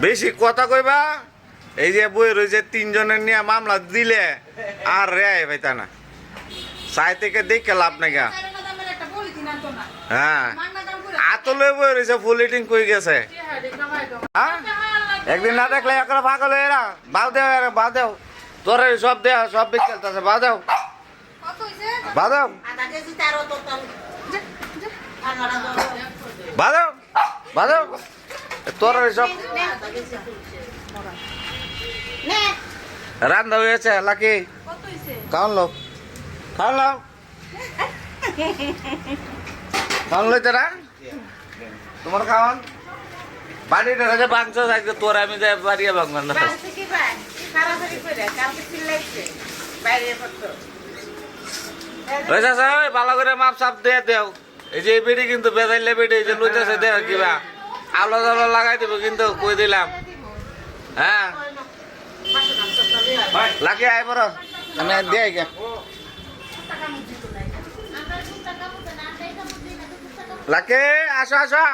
বেশি কথা কইবা? এই যে বই রয়েছে, তিনজনের নিয়ে মামলা দিলে আর রেয় পাইতা না। সাই থেকে দেখে লাভ নাই গা। হ্যাঁ। আতলে বই রয়েছে ফুল ইটিং কই গেছে? হ্যাঁ? একদিন না দেখলে একরা পাগল হয়ে এরা। বাউ দেও বাউ দেও। তোর সব দেও সব বিকেলতেছে বাউ দেও। বাউ দেও। তো তো বাউ দেও। বাউ দেও। তোর সব রান্না হয়েছে লাকি। খাওয়ান লো খাওয়ান লো খাওয়ান লইতে না? তোমার খাওয়ান বাড়িটা কাছে বাংশ থাকবে তোর আমি যাই বাড়িয়ে ভাঙবেন না। ভালো করে মাপ সাপ দিয়ে দেও। এই যে এই বেড়ি কিন্তু বেজাইলে বেড়ি এই যে লইতেছে দেও কিবা। আলো জালো লাগাই দিব কিন্তু কই দিলাম? হ্যাঁ? লাকি আয় বড়, আমি দিয়ে গে। লাকি, আসো আসো।